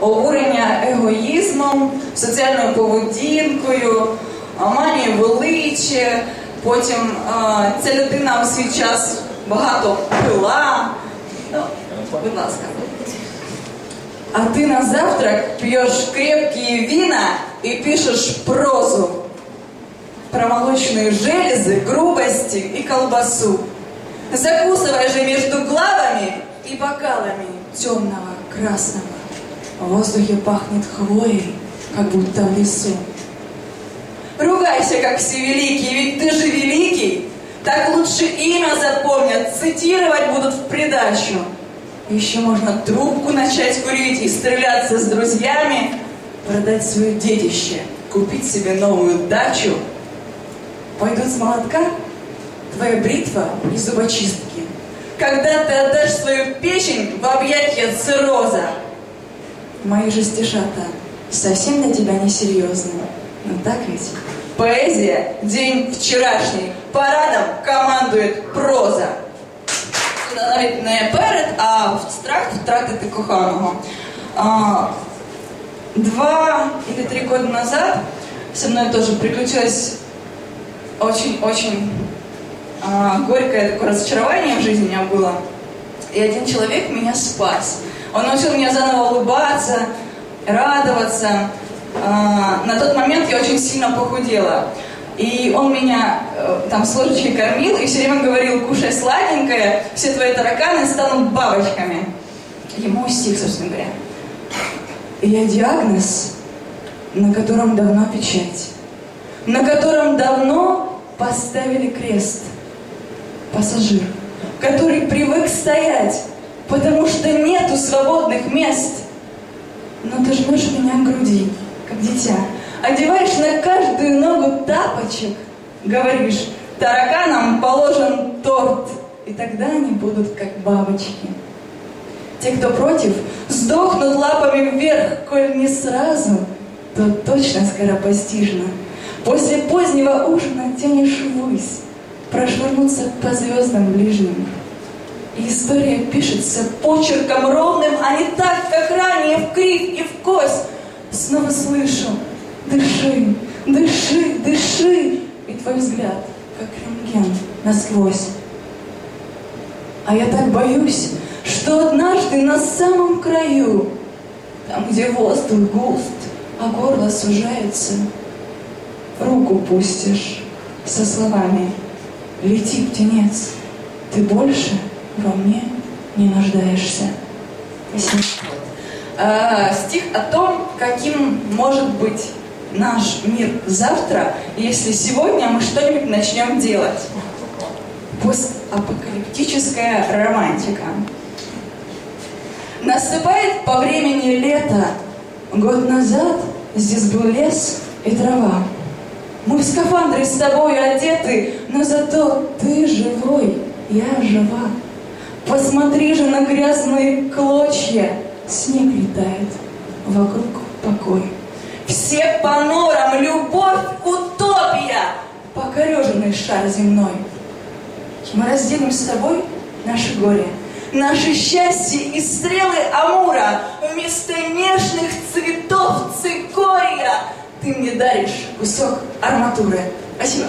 обурення егоїзмом, соціальною поведінкою, а, манією величі. Потім а, ця людина у свій час багато пила. Ну, будь ласка. А ты на завтрак пьешь крепкие вина и пишешь прозу про молочные железы, грубости и колбасу. Закусывая же между главами и бокалами темного красного. В воздухе пахнет хвоей, как будто в лесу. Ругайся, как все великие, ведь ты же великий. Так лучше имя запомнят, цитировать будут в придачу. Еще можно трубку начать курить и стреляться с друзьями, продать свое детище, купить себе новую дачу. Пойдут с молотка твоя бритва и зубочистки. Когда ты отдашь свою печень в объятия цирроза. Мои же совсем для тебя несерьезны. Но так ведь? Поэзия, день вчерашний, парадом командует проза. Навіть не перед, а в страх втратити коханого. А, два или три года назад со мной тоже приключилось очень-очень а, горькое такое разочарование в жизни у меня было. И один человек меня спас. Он научил меня заново улыбаться, радоваться. А, на тот момент я очень сильно похудела. И он меня э, там с ложечкой кормил и все время говорил, кушай сладенькое, все твои тараканы станут бабочками. Ему стих, собственно говоря. И я диагноз, на котором давно печать, на котором давно поставили крест. Пассажир, который привык стоять, потому что нету свободных мест. Но ты жмешь меня к груди, как дитя, одеваешь на каждую ногу тапочек, говоришь, тараканам положен торт, и тогда они будут как бабочки. Те, кто против, сдохнут лапами вверх, коль не сразу, то точно скоропостижно. После позднего ужина тянешь ввысь, прошвырнуться по звездам ближним. И история пишется почерком ровным, а не так, как ранее, в крив и в кость. Снова слышу, дыши, дыши, дыши, и твой взгляд, как рентген, насквозь. А я так боюсь, что однажды на самом краю, там, где воздух густ, а горло сужается, руку пустишь со словами «Лети, птенец, ты больше во мне не нуждаешься». А, стих о том, каким может быть наш мир завтра, если сегодня мы что-нибудь начнем делать. Постапокалиптическая романтика. Наступает по времени лето. Год назад здесь был лес и трава. Мы в скафандры с тобой одеты, но зато ты живой, я жива. Посмотри же на грязные клочья, снег летает, вокруг покой. Все по норам, любовь, утопия, покореженный шар земной. Мы разделим с тобой наше горе, наше счастье и стрелы Амура. Вместо нежных цветов цикория ты мне даришь кусок арматуры. Спасибо.